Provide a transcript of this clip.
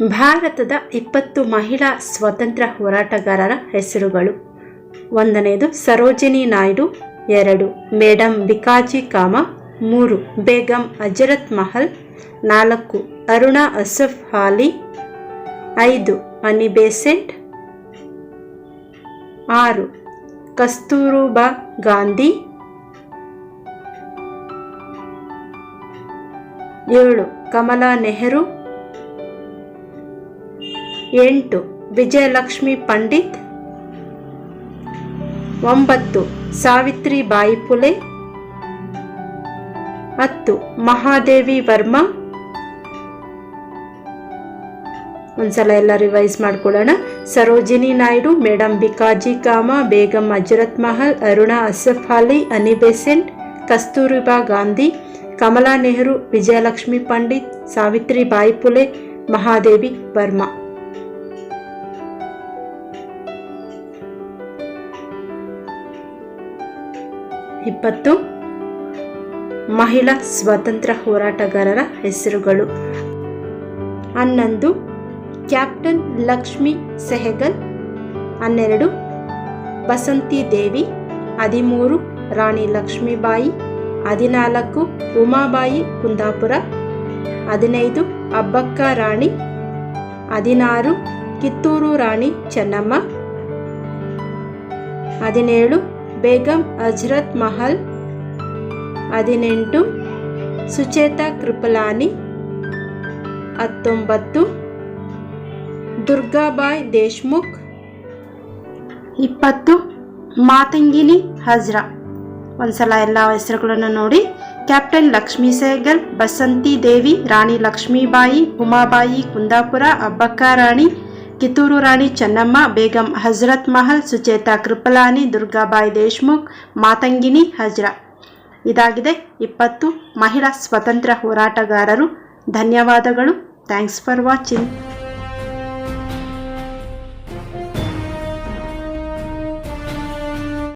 ಭಾರತದ ಇಪ್ಪತ್ತು ಮಹಿಳಾ ಸ್ವತಂತ್ರ ಹೋರಾಟಗಾರರ ಹೆಸರುಗಳು. ಒಂದನೆಯದು ಸರೋಜಿನಿ ನಾಯ್ಡು, ಎರಡು ಮೇಡಮ್ ಬಿಕಾಜಿ ಕಾಮ, ಮೂರು ಬೇಗಂ ಅಜರತ್ ಮಹಲ್, ನಾಲ್ಕು ಅರುಣಾ ಅಸಫ್ ಹಾಲಿ, ಐದು ಅನಿಬೇಸೆಂಟ್ ಆರು ಕಸ್ತೂರುಬಾ ಗಾಂಧಿ, ಏಳು ಕಮಲಾ ನೆಹರು ಎಂಟು. ವಿಜಯಲಕ್ಷ್ಮಿ ಪಂಡಿತ್. ಒಂಬತ್ತು. ಸಾವಿತ್ರಿ ಬಾಯಿ ಪುಲೆ. ಹತ್ತು. ಮಹಾದೇವಿ ವರ್ಮಾ. ಒಂದ್ಸಲ ಎಲ್ಲ ರಿವೈಸ್ ಮಾಡ್ಕೊಳ್ಳೋಣ. Sarojini Naidu madam Bhikaiji Cama Begum Hazrat Mahal, Aruna Asaf Ali Annie Besant Kasturba Gandhi, Kamala Nehru, Vijayalakshmi Pandit Savitri Bai Phule, Mahadevi Verma. ಇಪ್ಪತ್ತು. ಮಹಿಳಾ ಸ್ವಾತಂತ್ರ್ಯ ಹೋರಾಟಗಾರರ ಹೆಸರುಗಳು. ಹನ್ನೊಂದು. ಕ್ಯಾಪ್ಟನ್ ಲಕ್ಷ್ಮಿ ಸೆಹಗಲ್. ಹನ್ನೆರಡು. ಬಸಂತಿ ದೇವಿ. ಹದಿಮೂರು. ರಾಣಿ ಲಕ್ಷ್ಮೀಬಾಯಿ. ಹದಿನಾಲ್ಕು. ಉಮಾಬಾಯಿ ಕುಂದಾಪುರ. ಹದಿನೈದು. ಅಬ್ಬಕ್ಕ ರಾಣಿ. ಹದಿನಾರು. ಕಿತ್ತೂರು ರಾಣಿ ಚೆನ್ನಮ್ಮ. ಹದಿನೇಳು. ಬೇಗಂ ಅಜ್ರತ್ ಮಹಲ್, ಹದಿನೆಂಟು, ಸುಚೇತಾ ಕೃಪಲಾನಿ, ಹತ್ತೊಂಬತ್ತು, ದುರ್ಗಾಬಾಯ್ ದೇಶ್ಮುಖ್, ಇಪ್ಪತ್ತು ಮಾತಂಗಿನಿ ಹಜ್ರಾ. ಒಂದ್ಸಲ ಎಲ್ಲ ಹೆಸರುಗಳನ್ನು ನೋಡಿ. ಕ್ಯಾಪ್ಟನ್ ಲಕ್ಷ್ಮೀ ಸೇಗಲ್, ಬಸಂತಿ ದೇವಿ, ರಾಣಿ ಲಕ್ಷ್ಮೀಬಾಯಿ, ಉಮಾಬಾಯಿ, ಕುಂದಾಪುರ, ಅಬ್ಬಕ್ಕ ರಾಣಿ ಕಿತ್ತೂರು ರಾಣಿ ಚೆನ್ನಮ್ಮ, ಬೇಗಂ ಹಜರತ್ ಮಹಲ್, ಸುಚೇತಾ ಕೃಪಲಾನಿ, ದುರ್ಗಾಬಾಯಿ ದೇಶ್ಮುಖ್, ಮಾತಂಗಿನಿ, ಹಜ್ರಾ. ಇದಾಗಿದೆ ಇಪ್ಪತ್ತು ಮಹಿಳಾ ಸ್ವತಂತ್ರ ಹೋರಾಟಗಾರರು. ಧನ್ಯವಾದಗಳು. Thanks for watching.